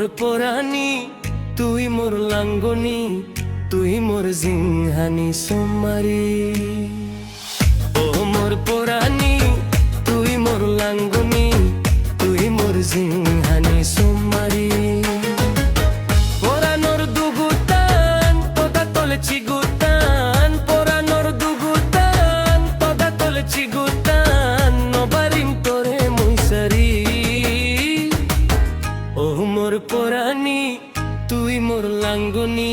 পরাণী, তুই মোর লাঙ্গনি, তুই মোর জিংহানি সোমারি ও মোর পরাণী, তুই মোর লাঙ্গনি, তুই মোর জিংহানি সোমারি মোর পরাণী তুই মোর লাঙ্গনি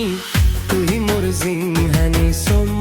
তুই মোর জিংহানি সোমারি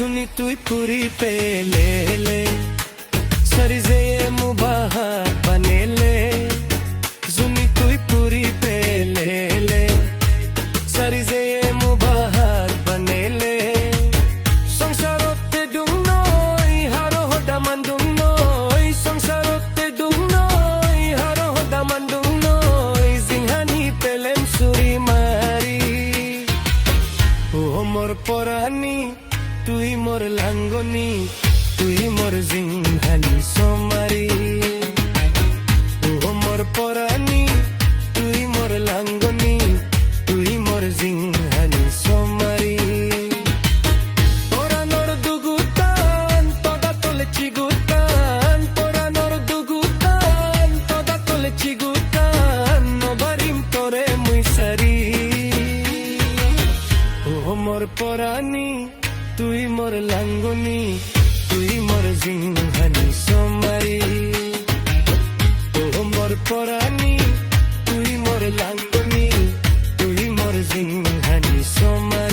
জুনি তুই পুরি পেলে সরি যে মুবাহা বানেলে। জুনি তুই পুরি পেলে সরি যে মুবাহার বানেলে। সংসারতে ডুং নই হারো হদামান ডুং নই সংসারতে ডুং নই হারো হদামান ডুং নই জিংহানি পেলেম সুরি মারি। ও মোর পরাণী তুই মোর লাঙ্গনি তুই মোর জিংহানি সোমারি। তুই মোর লাঙ্গনি, তুই মোর জিংহানি সোমারি। ও মোর পরানি, তুই মোর লাঙ্গনি, তুই মোর জিংহানি সোমারি।